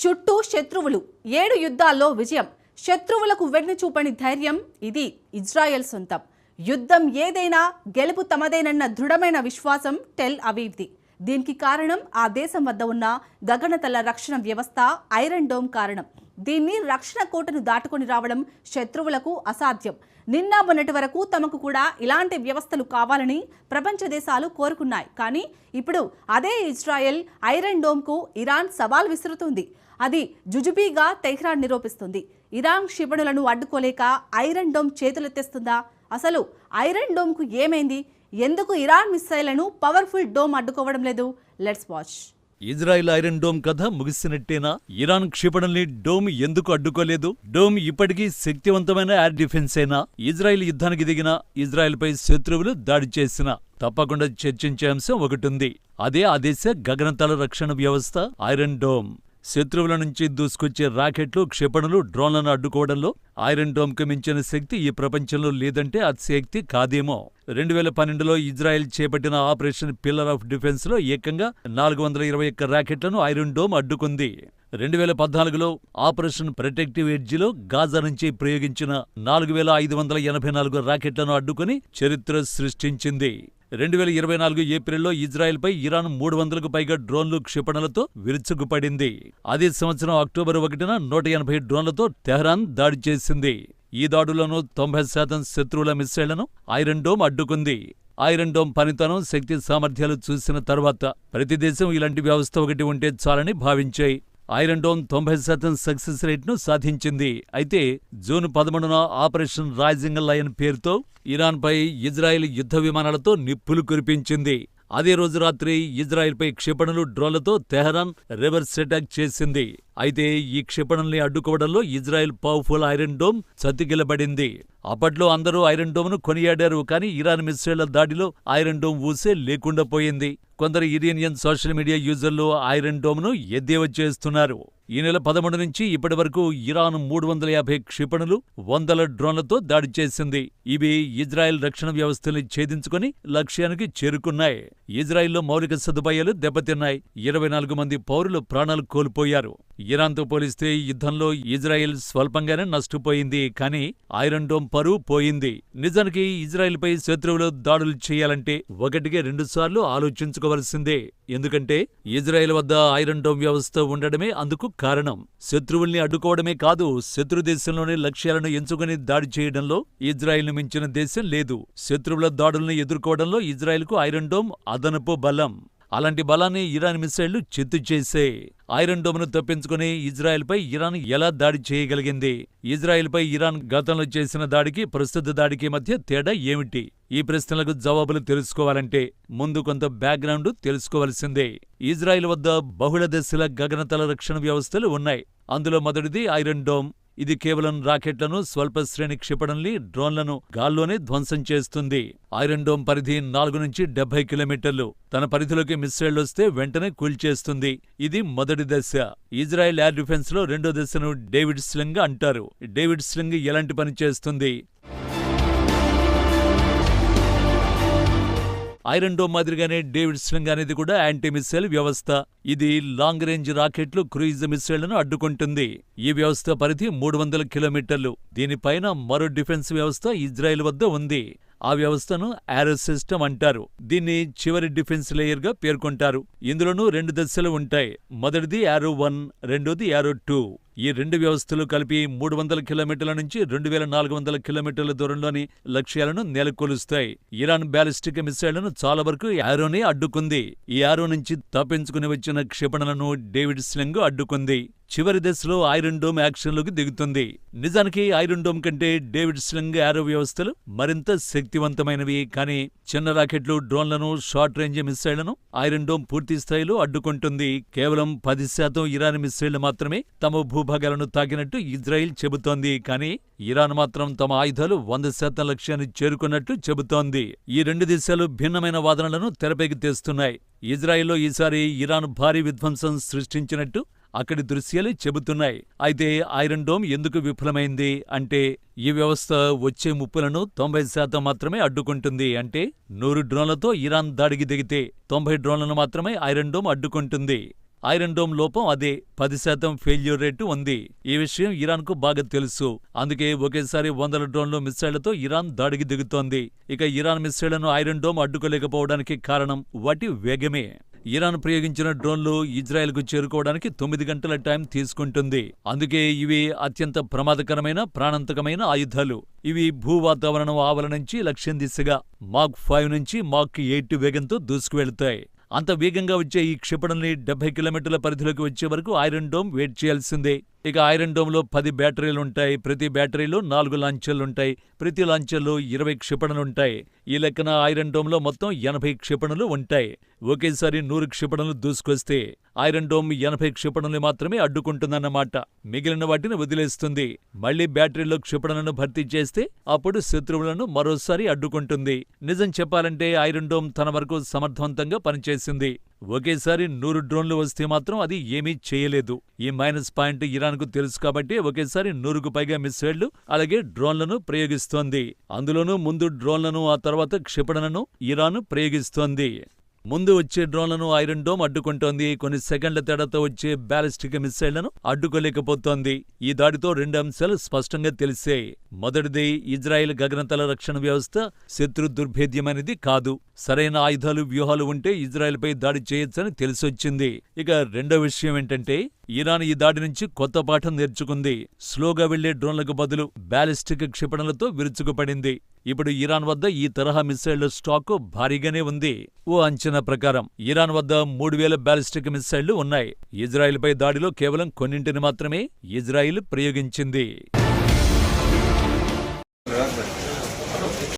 చుట్టూ శత్రువులు. ఏడు యుద్ధాల్లో విజయం. శత్రువులకు వెన్ను చూపని ధైర్యం ఇది ఇజ్రాయెల్ సొంతం. యుద్ధం ఏదైనా గెలుపు తమదేనన్న దృఢమైన విశ్వాసం టెల్ అవీవ్ది. దీనికి కారణం ఆ దేశం వద్ద ఉన్న గగనతల రక్షణ వ్యవస్థ ఐరన్ డోమ్ కారణం. దీన్ని రక్షణ కోటను దాటుకొని రావడం శత్రువులకు అసాధ్యం. నిన్న మొన్నటి వరకు తమకు కూడా ఇలాంటి వ్యవస్థలు కావాలని ప్రపంచ దేశాలు కోరుకున్నాయి. కానీ ఇప్పుడు అదే ఇజ్రాయెల్ ఐరన్ డోమ్కు ఇరాన్ సవాల్ విసురుతుంది. అది జుజుబీగా తెహ్రాన్ నిరూపిస్తుంది. ఇరాన్ క్షిపణులను అడ్డుకోలేక ఐరన్ డోమ్ చేతులెత్తేస్తుందా? అసలు ఐరన్ డోమ్కు ఏమైంది? ఎందుకు ఇరాన్ మిస్సైళ్ళను పవర్ఫుల్ డోమ్ అడ్డుకోవడం లేదు? Let's watch. Israel iron dome కథ ముగిసినట్టేనా? ఇరాన్ క్షిపణుల్ని డోమ్ ఎందుకు అడ్డుకోలేదు? డోమ్ ఇప్పటికీ శక్తివంతమైన ఎయిర్ డిఫెన్సేనా? ఇజ్రాయెల్ యుద్ధానికి దిగిన ఇజ్రాయెల్పై శత్రువులు దాడి చేసిన తప్పకుండా చర్చించే అంశం ఒకటుంది అదే ఆ దేశ గగనతల రక్షణ వ్యవస్థ ఐరన్ డోమ్. శత్రువుల నుంచి దూసుకొచ్చే రాకెట్లు క్షిపణులు డ్రోన్లను అడ్డుకోవడంలో ఐరన్ డోమ్కు మించిన శక్తి ఈ ప్రపంచంలో లేదంటే అతిశక్తి కాదేమో. రెండు వేల పన్నెండులో ఇజ్రాయెల్ చేపట్టిన ఆపరేషన్ పిల్లర్ ఆఫ్ డిఫెన్స్లో ఏకంగా నాలుగు వందల ఇరవై ఒక్క రాకెట్లను ఐరన్ డోమ్ అడ్డుకుంది. రెండు వేల పద్నాలుగులో ఆపరేషన్ ప్రొటెక్టివ్ ఎడ్జిలో గాజా నుంచి ప్రయోగించిన నాలుగు వేల ఐదు వందల ఎనభై నాలుగు రాకెట్లను అడ్డుకుని చరిత్ర సృష్టించింది. రెండు వేల ఇరవై నాలుగు ఏప్రిల్లో ఇజ్రాయెల్పై ఇరాన్ మూడు వందలకు పైగా డ్రోన్లు క్షిపణలతో విరుచుకుపడింది. అదే సంవత్సరం అక్టోబర్ ఒకటిన నూట ఎనభై డ్రోన్లతో తెహ్రాన్ దాడి చేసింది. ఈ దాడులను తొంభై శాతం శత్రువుల మిస్సైళ్ళను ఐరన్ డోమ్ అడ్డుకుంది. ఐరన్ డోమ్ పనితనం శక్తి సామర్థ్యాలు చూసిన తర్వాత ప్రతి దేశం ఇలాంటి వ్యవస్థ ఒకటి ఉంటే చాలని భావించాయి. ఐరన్ డోమ్ తొంభై శాతం సక్సెస్ రేట్ను సాధించింది. అయితే జూన్ పదమూడున ఆపరేషన్ రైజింగ్ లయన్ పేరుతో ఇరాన్పై ఇజ్రాయెల్ యుద్ధ విమానాలతో నిప్పులు కురిపించింది. అదే రోజు రాత్రి ఇజ్రాయెల్పై క్షిపణులు డ్రోన్లతో తెహరాన్ రివర్స్ అటాక్ చేసింది. అయితే ఈ క్షిపణుల్ని అడ్డుకోవడంలో ఇజ్రాయెల్ పవర్ఫుల్ ఐరన్ డోమ్ చతికిలబడింది అప్పట్లో అందరూ ఐరన్ డోమ్ను కొనియాడారు కానీ ఇరాన్ మిస్సైళ్ళ దాడిలో ఐరన్ డోమ్ ఊసే లేకుండా పోయింది. కొందరు ఇరానియన్ సోషల్ మీడియా యూజర్లు ఐరన్ డోమ్ను ఎద్దేవా చేస్తున్నారు. ఈ నెల పదమూడు నుంచి ఇప్పటి వరకు ఇరాన్ మూడు వందల యాభై క్షిపణులు వందల డ్రోన్లతో దాడి చేసింది. ఇవి ఇజ్రాయెల్ రక్షణ వ్యవస్థల్ని ఛేదించుకుని లక్ష్యానికి చేరుకున్నాయి. ఇజ్రాయెల్లో మౌలిక సదుపాయాలు దెబ్బతిన్నాయి. ఇరవై నాలుగు మంది పౌరులు ప్రాణాలు కోల్పోయారు. ఇరాన్తో పోలిస్తే యుద్ధంలో ఇజ్రాయెల్ స్వల్పంగానే నష్టపోయింది కానీ ఐరన్ డోమ్ పరువు పోయింది. నిజానికి ఇజ్రాయెల్పై శత్రువులు దాడులు చేయాలంటే ఒకటికి రెండుసార్లు ఆలోచించుకోవలసిందే. ఎందుకంటే ఇజ్రాయెల్ వద్ద ఐరన్ డోమ్ వ్యవస్థ ఉండడమే అందుకు కారణం. శత్రువుల్ని అడ్డుకోవడమే కాదు శత్రు దేశంలోని లక్ష్యాలను ఎంచుకుని దాడి చేయడంలో ఇజ్రాయెల్ను మించిన దేశం లేదు. శత్రువుల దాడులను ఎదుర్కోవడంలో ఇజ్రాయెల్కు ఐరన్ డోమ్ అదనపు బలం. అలాంటి బలాన్ని ఇరాన్ మిసైళ్ళు చిత్తు చేసే ఐరన్ డోమ్ను తప్పించుకుని ఇజ్రాయెల్పై ఇరాన్ ఎలా దాడి చేయగలిగింది? ఇజ్రాయెల్పై ఇరాన్ గతంలో చేసిన దాడికి ప్రస్తుత దాడికి మధ్య తేడా ఏమిటి? ఈ ప్రశ్నలకు జవాబులు తెలుసుకోవాలంటే ముందు కొంత బ్యాక్గ్రౌండ్ తెలుసుకోవాల్సిందే. ఇజ్రాయెల్ వద్ద బహుళ దశల గగనతల రక్షణ వ్యవస్థలు ఉన్నాయి. అందులో మొదటిది ఐరన్ డోమ్. ఇది కేవలం రాకెట్లను స్వల్ప శ్రేణి క్షిపణుల్ని డ్రోన్లను గాల్లోనే ధ్వంసం చేస్తుంది. ఐరన్ డోమ్ పరిధి నాలుగు నుంచి డెబ్బై కిలోమీటర్లు. తన పరిధిలోకి మిస్సైళ్ళొస్తే వెంటనే కూల్చేస్తుంది. ఇది మొదటి దశ. ఇజ్రాయెల్ ఎయిర్ డిఫెన్స్లో రెండో దశను డేవిడ్ స్లింగ్ అంటారు. డేవిడ్ స్లింగ్ ఎలాంటి పని చేస్తుంది? ఐరన్ డోమ్ మాదిరిగానే డేవిడ్ స్లింగ్ అనేది కూడా యాంటీ మిస్సైల్ వ్యవస్థ. ఇది లాంగ్ రేంజ్ రాకెట్లు క్రూయిజ్ మిస్సైళ్ళను అడ్డుకుంటుంది. ఈ వ్యవస్థ పరిధి మూడు వందల కిలోమీటర్లు. దీనిపైన మరో డిఫెన్స్ వ్యవస్థ ఇజ్రాయెల్ వద్ద ఉంది. ఆ వ్యవస్థను యారో సిస్టమ్ అంటారు. దీన్ని చివరి డిఫెన్స్ లేయర్గా పేర్కొంటారు. ఇందులోనూ రెండు దశలు ఉంటాయి. మొదటిది యారో వన్ రెండోది యారో టూ. ఈ రెండు వ్యవస్థలు కలిపి మూడు వందల కిలోమీటర్ల నుంచి రెండు వేల నాలుగు వందల కిలోమీటర్ల దూరంలోని లక్ష్యాలను నెలకొలుస్తాయి. ఇరాన్ బ్యాలిస్టిక్ మిసైళ్ళను చాలా వరకు యారోనే అడ్డుకుంది. ఈ యారో నుంచి తప్పించుకుని వచ్చిన క్షిపణలను డేవిడ్ స్లింగ్ అడ్డుకుంది. చివరి దశలో ఐరన్ డోమ్ యాక్షన్లోకి దిగుతుంది. నిజానికి ఐరన్ డోమ్ కంటే డేవిడ్ స్లింగ్ యారో వ్యవస్థలు మరింత శక్తివంతమైనవి కానీ చిన్న రాకెట్లు డ్రోన్లను షార్ట్ రేంజ్ మిస్సైళ్ళను ఐరన్ డోమ్ పూర్తి స్థాయిలో అడ్డుకుంటుంది. కేవలం పది శాతం ఇరాన్ మిస్సైళ్ళు మాత్రమే తమ భూ భూభాగాలను తాకినట్టు ఇజ్రాయిల్ చెబుతోంది కానీ ఇరాన్ మాత్రం తమ ఆయుధాలు వంద శాతం లక్ష్యాన్ని చేరుకున్నట్టు చెబుతోంది. ఈ రెండు దేశాలు భిన్నమైన వాదనలను తెరపైకి తెస్తున్నాయి. ఇజ్రాయిల్లో ఈసారి ఇరాన్ భారీ విధ్వంసం సృష్టించినట్టు అక్కడి దృశ్యాలే చెబుతున్నాయి. అయితే ఐరన్ డోమ్ ఎందుకు విఫలమైంది? అంటే ఈ వ్యవస్థ వచ్చే ముప్పులను తొంభై శాతం మాత్రమే అడ్డుకుంటుంది. అంటే నూరు డ్రోన్లతో ఇరాన్ దాడికి దిగితే తొంభై డ్రోన్లను మాత్రమే ఐరన్ డోమ్ అడ్డుకుంటుంది. ఐరన్ డోమ్ లోపం అదే. పది శాతం ఫెయిల్యూర్ రేటు ఉంది. ఈ విషయం ఇరాన్కు బాగా తెలుసు. అందుకే ఒకేసారి వందల డ్రోన్లు మిస్సైళ్ళతో ఇరాన్ దాడికి దిగుతోంది. ఇక ఇరాన్ మిస్సైళ్ళను ఐరన్ డోమ్ అడ్డుకోలేకపోవడానికి కారణం వాటి వేగమే. ఇరాన్ ప్రయోగించిన డ్రోన్లు ఇజ్రాయెల్కు చేరుకోవడానికి తొమ్మిది గంటల టైం తీసుకుంటుంది. అందుకే ఇవి అత్యంత ప్రమాదకరమైన ప్రాణాంతకమైన ఆయుధాలు. ఇవి భూ వాతావరణం ఆవల నుంచి లక్ష్యం దిశగా మాక్ ఫైవ్ నుంచి మాక్ ఎయిట్ వేగంతో దూసుకువెళ్తాయి. అంత వేగంగా వచ్చే ఈ క్షిపణుల్ని డెబ్బై కిలోమీటర్ల పరిధిలోకి వచ్చే వరకు ఐరన్ డోమ్ వెయిట్ చేయాల్సిందే. ఇక ఐరన్ డోమ్లో పది బ్యాటరీలుంటాయి. ప్రతి బ్యాటరీలో నాలుగు లాంచర్లుంటాయి. ప్రతి లాంచర్లో ఇరవై క్షిపణులుంటాయి. ఈ లెక్కన ఐరన్ డోమ్లో మొత్తం ఎనభై క్షిపణులు ఉంటాయి. ఒకేసారి నూరు క్షిపణులు దూసుకొస్తే ఐరన్ డోమ్ ఎనభై క్షిపణుల్ని మాత్రమే అడ్డుకుంటుందన్నమాట. మిగిలిన వాటిని వదిలేస్తుంది. మళ్ళీ బ్యాటరీలో క్షిపణులను భర్తీ చేస్తే అప్పుడు శత్రువులను మరోసారి అడ్డుకుంటుంది. నిజం చెప్పాలంటే ఐరన్ డోమ్ తన వరకు సమర్థవంతంగా పనిచేసింది. ఒకేసారి నూరు డ్రోన్లు వస్తే మాత్రం అది ఏమీ చేయలేదు. ఈ మైనస్ పాయింట్ ఇరాన్కు తెలుసు కాబట్టి ఒకేసారి నూరుకు పైగా మిస్సైళ్ళు అలాగే డ్రోన్లను ప్రయోగిస్తోంది. అందులోనూ ముందు డ్రోన్లను ఆ తర్వాత క్షిపణలను ఇరాన్ ప్రయోగిస్తోంది. ముందు వచ్చే డ్రోన్లను ఐరన్ డోమ్ అడ్డుకుంటోంది. కొన్ని సెకండ్ల తేడాతో వచ్చే బ్యాలిస్టిక్ మిస్సైళ్ళను అడ్డుకోలేకపోతోంది. ఈ దాడితో రెండు అంశాలు స్పష్టంగా తెలిసే. మొదటిది ఇజ్రాయెల్ గగనతల రక్షణ వ్యవస్థ శత్రు దుర్భేద్యమైనది కాదు. సరైన ఆయుధాలు వ్యూహాలు ఉంటే ఇజ్రాయెల్పై దాడి చేయొచ్చని తెలిసొచ్చింది. ఇక రెండో విషయం ఏంటంటే ఇరాన్ ఈ దాడి నుంచి కొత్త పాఠం నేర్చుకుంది. స్లోగా వెళ్ళే డ్రోన్లకు బదులు బ్యాలిస్టిక్ క్షిపణులతో విరుచుకుపడింది. ఇప్పుడు ఇరాన్ వద్ద ఈ తరహా మిసైళ్ళ స్టాకు భారీగానే ఉంది. ఓ అంచనా ప్రకారం ఇరాన్ వద్ద మూడు వేల బ్యాలిస్టిక్ మిస్సైళ్ళు ఉన్నాయి. ఇజ్రాయిల్పై దాడిలో కేవలం కొన్నింటిని మాత్రమే ఇజ్రాయిల్ ప్రయోగించింది.